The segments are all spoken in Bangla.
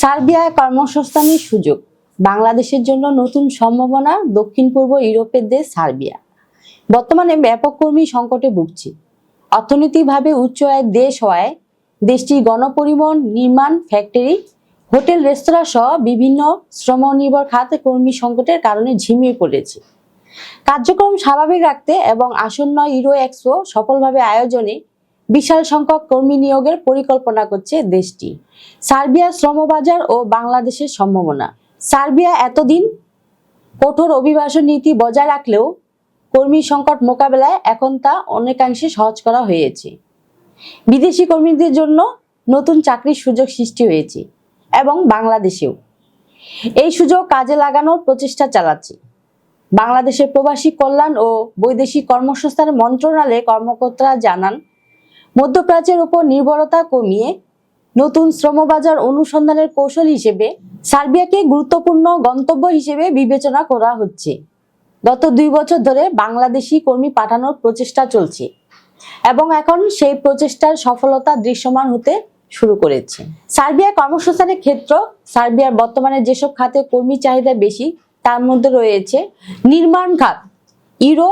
সার্বিয়ায় কর্মসংস্থানের সুযোগ। বাংলাদেশের জন্য নতুন সম্ভাবনা দক্ষিণ পূর্ব ইউরোপের দেশ সার্বিয়া। বর্তমানে ব্যাপক কর্মী সংকটে ভুগছে। অর্থনৈতিকভাবে উচ্চ আয়ের দেশ হওয়ায় দেশটির গণপরিবহন, নির্মাণ, ফ্যাক্টরি, হোটেল, রেস্তোরাঁ সহ বিভিন্ন শ্রমনির্ভর খাতে কর্মী সংকটের কারণে ঝিমিয়ে পড়েছে। কার্যক্রম স্বাভাবিক রাখতে এবং আসন্ন ইউরো এক্সপো সফলভাবে আয়োজনে বিশাল সংখ্যক কর্মী নিয়োগের পরিকল্পনা করছে দেশটি। সার্বিয়া শ্রমবাজার ও বাংলাদেশের সম্ভাবনা। সার্বিয়া এতদিন কঠোর অভিবাসন নীতি বজায় রাখলেও কর্মী সংকট মোকাবেলায় এখন তা অনেকাংশে সহজ করা হয়েছে। বিদেশি কর্মীদের জন্য নতুন চাকরির সুযোগ সৃষ্টি হয়েছে এবং বাংলাদেশেও। এই সুযোগ কাজে লাগানোর প্রচেষ্টা চালাচ্ছে। বাংলাদেশের প্রবাসী কল্যাণ ও বৈদেশিক কর্মসংস্থান মন্ত্রণালয়ে কর্মকর্তারা জানান মধ্যপ্রাচ্যের উপর নির্ভরতা কমিয়ে নতুন শ্রমবাজার অনুসন্ধানের কৌশল হিসেবে সার্বিয়াকে গুরুত্বপূর্ণ গন্তব্য হিসেবে বিবেচনা করা হচ্ছে। গত দুই বছর ধরে বাংলাদেশি কর্মী পাঠানোর প্রচেষ্টা চলছে এবং এখন সেই প্রচেষ্টার সফলতা দৃশ্যমান হতে শুরু করেছে। সার্বিয়া কর্মসংস্থানের ক্ষেত্র সার্বিয়ার বর্তমানে যেসব খাতে কর্মী চাহিদা বেশি, তার মধ্যে রয়েছে নির্মাণ খাত, ইউরো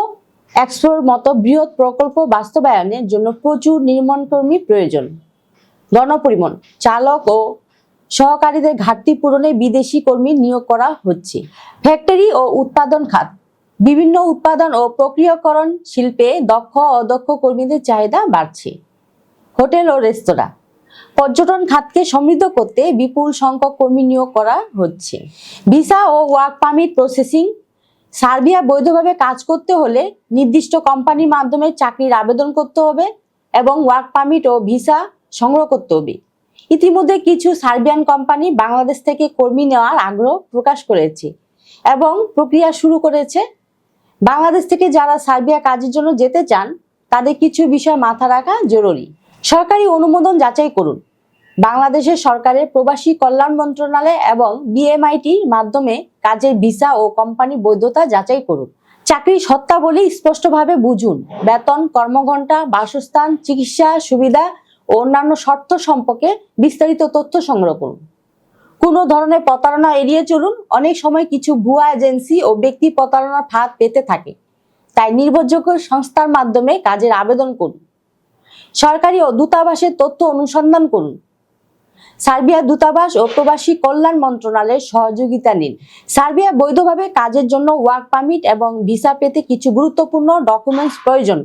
এক্সপোর মতো বৃহৎ প্রকল্প বাস্তবায়নের জন্য প্রচুর নির্মাণ কর্মী প্রয়োজন। গণপরিবহন, চালক ও সহকারীদের ঘাটতি পূরণে বিদেশি কর্মী নিয়োগ করা হচ্ছে। ফ্যাক্টরি ও উৎপাদন খাত, বিভিন্ন উৎপাদন ও প্রক্রিয়াকরণ শিল্পে দক্ষ অদক্ষ কর্মীদের চাহিদা বাড়ছে। হোটেল ও রেস্তোরাঁ, পর্যটন খাতকে সমৃদ্ধ করতে বিপুল সংখ্যক কর্মী নিয়োগ করা হচ্ছে। ভিসা ও ওয়ার্ক পারমিট প্রসেসিং সার্বিয়া বৈধভাবে কাজ করতে হলে নির্দিষ্ট কোম্পানির মাধ্যমে চাকরির আবেদন করতে হবে এবং ওয়ার্ক পারমিট ও ভিসা সংগ্রহ করতে হবে। ইতিমধ্যে কিছু সার্বিয়ান কোম্পানি বাংলাদেশ থেকে কর্মী নেওয়ার আগ্রহ প্রকাশ করেছে এবং প্রক্রিয়া শুরু করেছে। বাংলাদেশ থেকে যারা সার্বিয়া কাজের জন্য যেতে চান, তাদের কিছু বিষয় মাথা রাখা জরুরি। সরকারি অনুমোদন যাচাই করুন। বাংলাদেশের সরকারের প্রবাসী কল্যাণ মন্ত্রণালয় এবং বিএমআইটির মাধ্যমে কাজের ভিসা ও কোম্পানি বৈধতা যাচাই করুন। চাকরি সত্তাবলী স্পষ্টভাবে বুঝুন। বেতন, কর্মঘণ্টা, বাসস্থান, চিকিৎসা সুবিধা ও অন্যান্য শর্ত সম্পর্কে বিস্তারিত তথ্য সংগ্রহ করুন। কোনো ধরনের প্রতারণা এড়িয়ে চলুন। অনেক সময় কিছু ভুয়া এজেন্সি ও ব্যক্তি প্রতারণার ফাঁদ পেতে থাকে। তাই নির্ভরযোগ্য সংস্থার মাধ্যমে কাজের আবেদন করুন। সরকারি ও দূতাবাসের তথ্য অনুসন্ধান করুন। সার্বিয়া দূতাবাস ও প্রবাসী কল্যাণ মন্ত্রণালয়ের সহযোগিতা নিন। সার্বিয়া বৈধভাবে কাজের জন্য ওয়ার্ক পারমিট এবং ভিসা পেতে কিছু গুরুত্বপূর্ণ ডকুমেন্টস প্রয়োজন।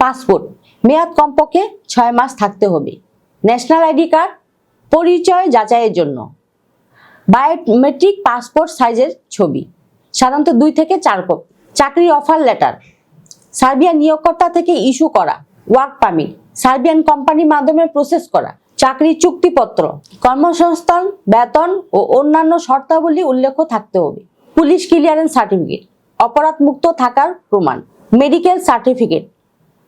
পাসপোর্ট। মেয়াদ কমপক্ষে ছয় মাস থাকতে হবে। National ID card. পরিচয় যাচাইয়ের জন্য। বায়োমেট্রিক পাসপোর্ট সাইজের ছবি। সাধারণত দুই থেকে চার কপি। চাকরি অফার লেটার। সার্বিয়া নিয়োগকর্তা থেকে ইস্যু করা। Work permit. সার্বিয়ান কোম্পানির মাধ্যমে প্রসেস করা। চাকরির চুক্তিপত্র, কর্মসংস্থান, বেতন ও অন্যান্য শর্তাবলী উল্লেখ থাকতে হবে। পুলিশ ক্লিয়ারেন্স সার্টিফিকেট অপরাধ মুক্ত থাকার প্রমাণ, মেডিকেল সার্টিফিকেট,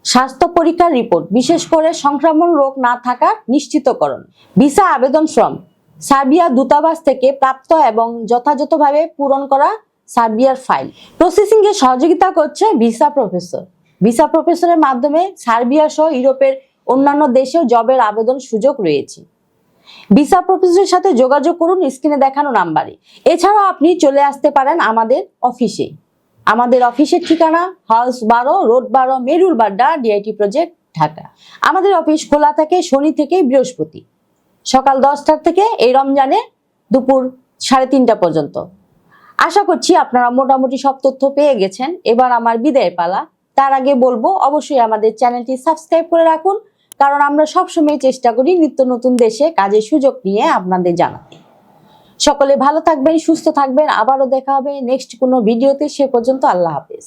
স্বাস্থ্য পরীক্ষার রিপোর্ট, বিশেষ করে সংক্রমণ রোগ না থাকা নিশ্চিতকরণ, ভিসা আবেদন ফর্ম, সার্বিয়া দূতাবাস থেকে প্রাপ্ত এবং যথাযথভাবে পূরণ করা সার্বিয়ার ফাইল। প্রসেসিং এ সহযোগিতা করছে ভিসা প্রফেসর। ভিসা প্রফেসরের মাধ্যমে সার্বিয়া সহ ইউরোপের অন্যান্য দেশেও জবের আবেদন সুযোগ রয়েছে। ভিসা প্রফেসরের সাথে যোগাযোগ করুন, স্ক্রিনে দেখানো নাম্বারে। এছাড়াও আপনি চলে আসতে পারেন আমাদের অফিসে। আমাদের অফিসের ঠিকানা হাউস বারো, রোড বারো মেরুল বাড্ডা ডিআইটি প্রজেক্ট ঢাকা। আমাদের অফিস খোলা থাকে শনি থেকে বৃহস্পতি। সকাল দশটার থেকে এই রমজানে দুপুর সাড়ে তিনটা পর্যন্ত। আশা করছি আপনারা মোটামুটি সব তথ্য পেয়ে গেছেন। এবার আমার বিদায় পালা। তার আগে বলব, অবশ্যই আমাদের চ্যানেলটি সাবস্ক্রাইব করে রাখুন। কারণ আমরা সবসময় চেষ্টা করি নিত্য নতুন দেশে কাজের সুযোগ নিয়ে আপনাদের জানাতে। সকলে ভালো থাকবেন, সুস্থ থাকবেন। আবারও দেখা হবে নেক্সট কোনো ভিডিওতে। সে পর্যন্ত আল্লাহ হাফেজ।